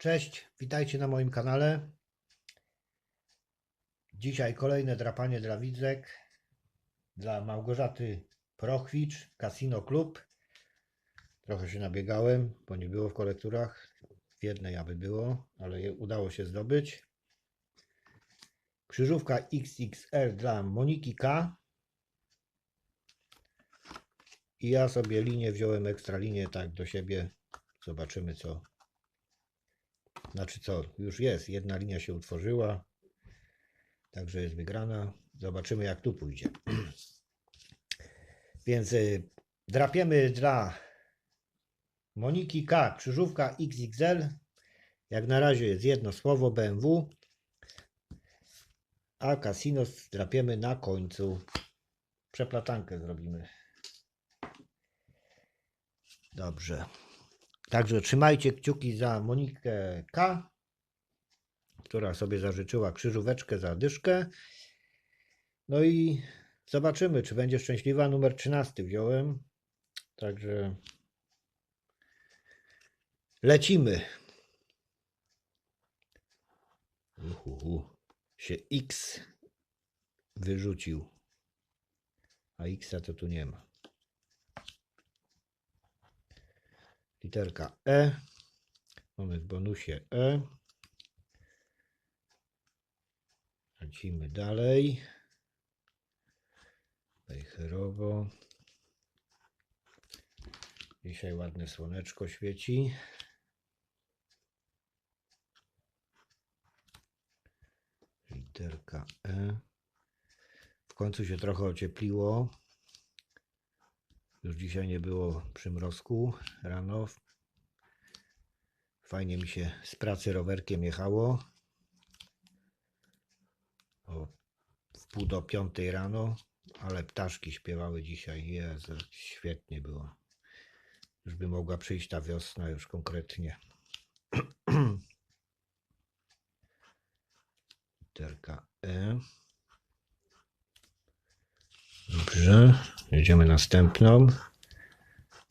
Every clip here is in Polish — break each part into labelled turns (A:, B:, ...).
A: Cześć, witajcie na moim kanale. Dzisiaj kolejne drapanie dla widzek dla Małgorzaty Prochwicz, Casino Club. Trochę się nabiegałem, bo nie było w kolekturach. W jednej aby było, ale udało się zdobyć. Krzyżówka XXL dla Moniki K. I ja sobie linię wziąłem, ekstra linię tak do siebie. Zobaczymy co znaczy co, już jest, jedna linia się utworzyła, także jest wygrana. Zobaczymy jak tu pójdzie. Więc y, drapiemy dla Moniki K, krzyżówka XXL. Jak na razie jest jedno słowo BMW, a Casino drapiemy na końcu. Przeplatankę zrobimy. Dobrze. Także trzymajcie kciuki za Monikę K, która sobie zażyczyła krzyżóweczkę za dyszkę. No i zobaczymy, czy będzie szczęśliwa. Numer 13 wziąłem. Także lecimy. Uhuhu. Się X wyrzucił. A X to tu nie ma. Literka E. Mamy w bonusie E. Lecimy dalej. Wejherowo. Dzisiaj ładne słoneczko świeci. Literka E. W końcu się trochę ociepliło. Już dzisiaj nie było przymrozku rano. Fajnie mi się z pracy rowerkiem jechało. O pół do piątej rano, ale ptaszki śpiewały dzisiaj. Jezu, świetnie było. Już by mogła przyjść ta wiosna już konkretnie. Literka E. Dobrze, jedziemy następną.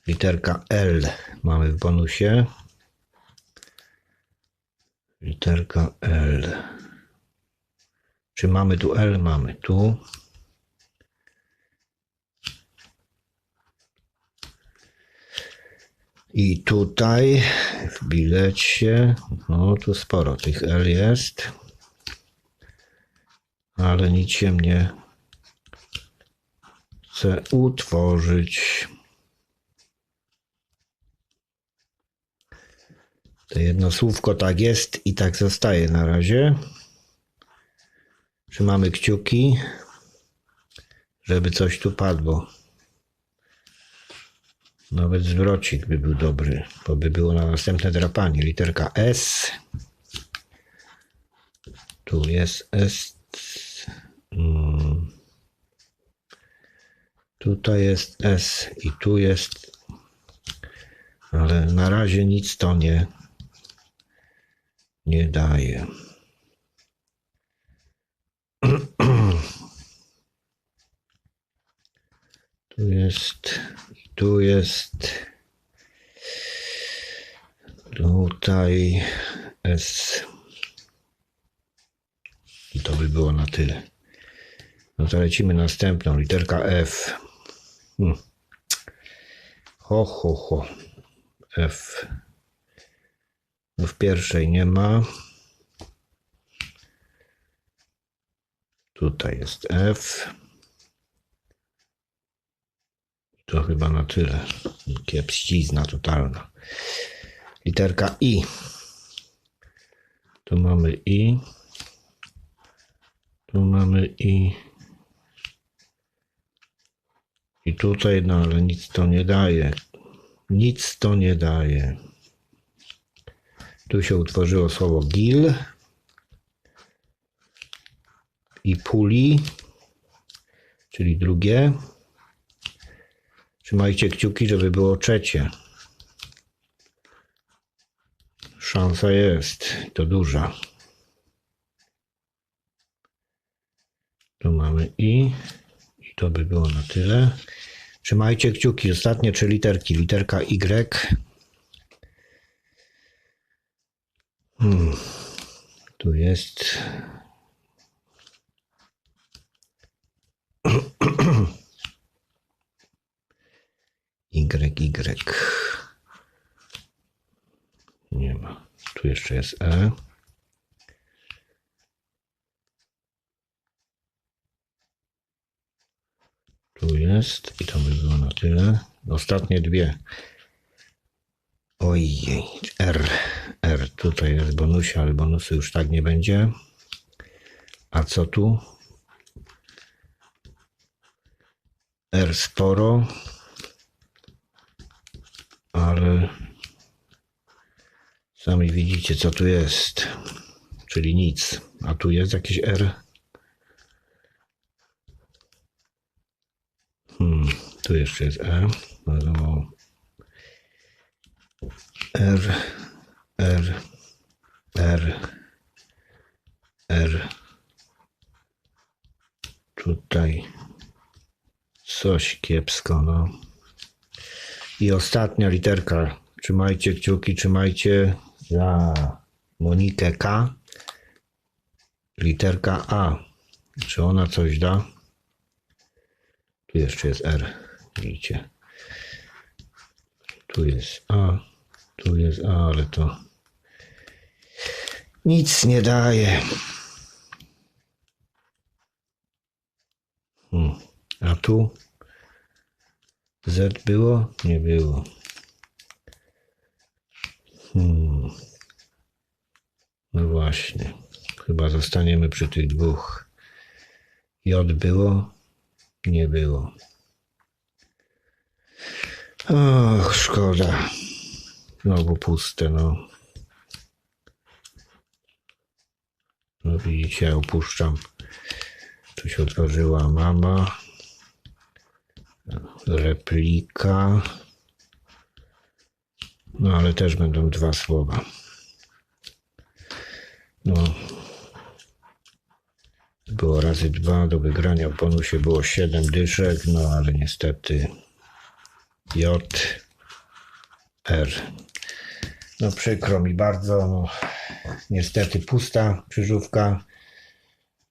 A: Literka L mamy w bonusie. Literka L. Czy mamy tu L? Mamy tu. I tutaj w bilecie, no tu sporo tych L jest, ale nic się nie chcę utworzyć. To jedno słówko tak jest i tak zostaje na razie. Trzymamy kciuki, żeby coś tu padło. Nawet zwrocik by był dobry, bo by było na następne drapanie. Literka S. Tu jest S. Hmm. Tutaj jest S i tu jest, ale na razie nic to nie, nie daje. Tu jest, tu jest, tutaj S. I to by było na tyle. No to lecimy następną, literka F. Hmm. Ho, ho, ho. F. No w pierwszej nie ma. Tutaj jest F. To chyba na tyle. Kiepścizna totalna. Literka I. Tu mamy I. Tu mamy I. I tutaj, no ale nic to nie daje. Nic to nie daje. Tu się utworzyło słowo gil i puli, czyli drugie. Trzymajcie kciuki, żeby było trzecie. Szansa jest, to duża. Tu mamy i. To by było na tyle. Trzymajcie kciuki. Ostatnie trzy literki. Literka Y. Hmm. Tu jest. Y, Y. Nie ma. Tu jeszcze jest E. Tu jest i to by było na tyle. Ostatnie dwie. Ojej, R, R, tutaj jest bonusia, ale bonusu już tak nie będzie. A co tu? R sporo, ale sami widzicie co tu jest, czyli nic. A tu jest jakieś R. Hmm, tu jeszcze jest E. Mało. R, R, R, R. Tutaj coś kiepsko, no. I ostatnia literka. Trzymajcie kciuki, trzymajcie za Monikę K. Literka A. Czy ona coś da? Tu jeszcze jest R. Widzicie? Tu jest A. Tu jest A, ale to nic nie daje. Hmm. A tu Z było? Nie było. Hmm. No właśnie. Chyba zostaniemy przy tych dwóch. J było? Nie było. Och, szkoda. Znowu puste, no. No widzicie, ja opuszczam. Tu się otworzyła mama. Replika. No ale też będą dwa słowa. No. Było razy dwa do wygrania w bonusie było siedem dyszek, no ale niestety J, R. No przykro mi bardzo, no niestety pusta krzyżówka.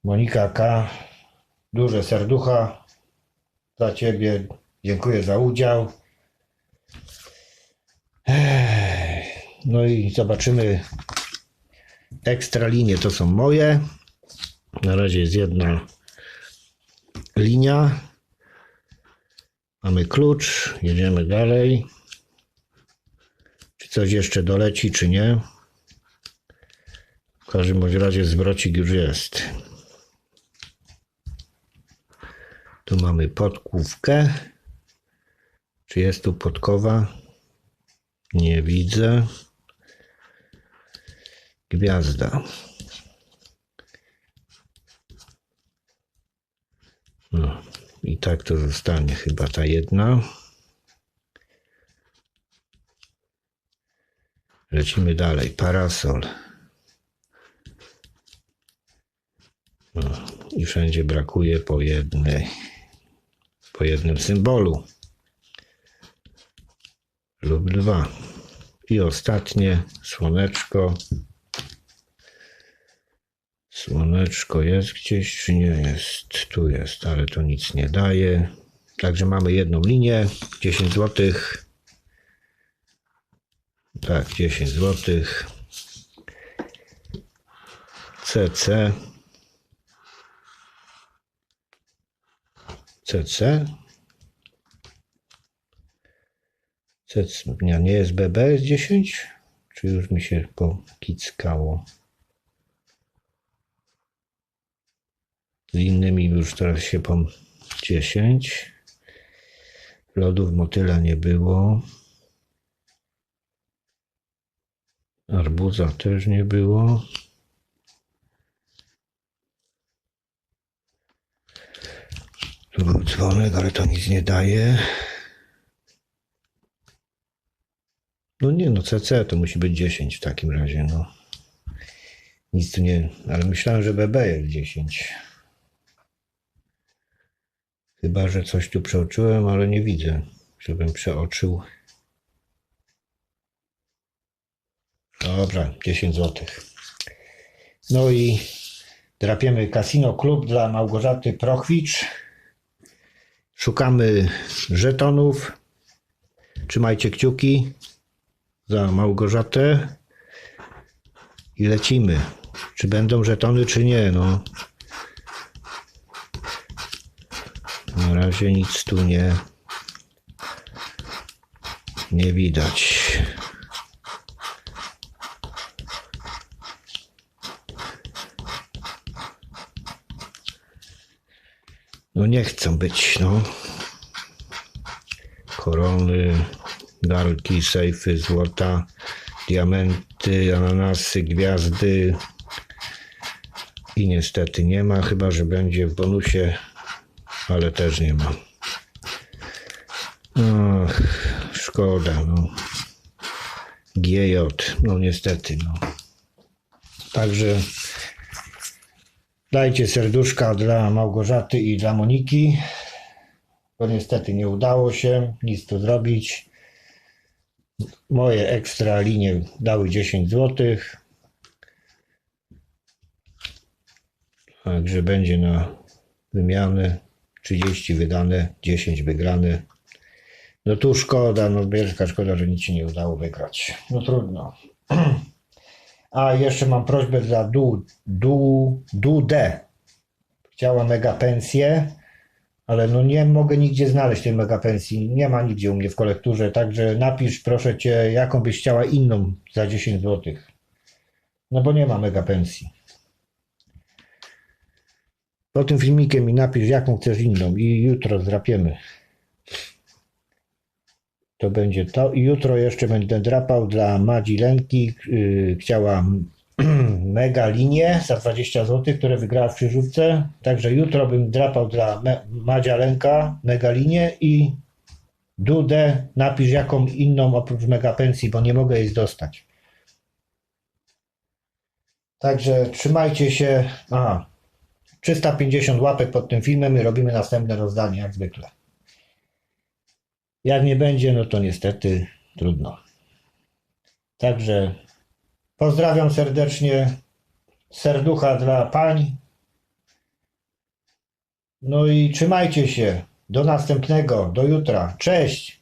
A: Monika K. Duże serducha dla Ciebie. Dziękuję za udział. No i zobaczymy. Ekstra linie to są moje. Na razie jest jedna linia. Mamy klucz. Jedziemy dalej. Czy coś jeszcze doleci, czy nie? W każdym bądź razie zwrocik już jest. Tu mamy podkówkę. Czy jest tu podkowa? Nie widzę. Gwiazda. No i tak to zostanie chyba ta jedna. Lecimy dalej. Parasol. I wszędzie brakuje po jednej, po jednym symbolu lub dwa. I ostatnie słoneczko. Słoneczko jest gdzieś, czy nie jest? Tu jest, ale to nic nie daje. Także mamy jedną linię, 10 zł. Tak, 10 zł. CC. CC. CC. Nie, nie jest BB, jest 10? Czy już mi się pokickało? Z innymi już teraz się pom 10. Lodów motyla nie było. Arbuza też nie było. Tu był dzwonek, ale to nic nie daje. No nie, no CC to musi być 10 w takim razie, no. Nic tu nie, ale myślałem, że BB jest 10. Chyba, że coś tu przeoczyłem, ale nie widzę, żebym przeoczył. Dobra, 10 zł. No i drapiemy Casino Klub dla Małgorzaty Prochwicz. Szukamy żetonów. Trzymajcie kciuki za Małgorzatę i lecimy. Czy będą żetony, czy nie? No. Na razie nic tu nie nie widać. No nie chcą być, no. Korony, galki, sejfy, złota, diamenty, ananasy, gwiazdy. I niestety nie ma, chyba że będzie w bonusie, ale też nie ma. Ach, szkoda, no. GJ, no niestety, no. Także dajcie serduszka dla Małgorzaty i dla Moniki, bo niestety nie udało się nic tu zrobić. Moje ekstra linie dały 10 zł. Także będzie na wymianę 30 wydane, 10 wygrane. No tu szkoda, no wielka szkoda, że nic się nie udało wygrać. No trudno. A jeszcze mam prośbę dla Du, Du, Du D. Chciała mega pensję, ale no nie mogę nigdzie znaleźć tej mega pensji. Nie ma nigdzie u mnie w kolekturze, także napisz proszę cię, jaką byś chciała inną za 10 zł. No bo nie ma mega pensji. Po tym filmikiem mi napisz, jaką chcesz inną i jutro zrapiemy. To będzie to. I jutro jeszcze będę drapał dla Madzi Lenki. Yy, chciała mega linię za 20 zł, które wygrała w krzyżówce. Także jutro bym drapał dla Me Madzia Lenka mega linię i Dudę napisz jaką inną oprócz mega pensji, bo nie mogę jej dostać. Także trzymajcie się. Aha. 350 łapek pod tym filmem i robimy następne rozdanie, jak zwykle. Jak nie będzie, no to niestety trudno. Także pozdrawiam serdecznie. Serducha dla pań. No i trzymajcie się. Do następnego, do jutra. Cześć.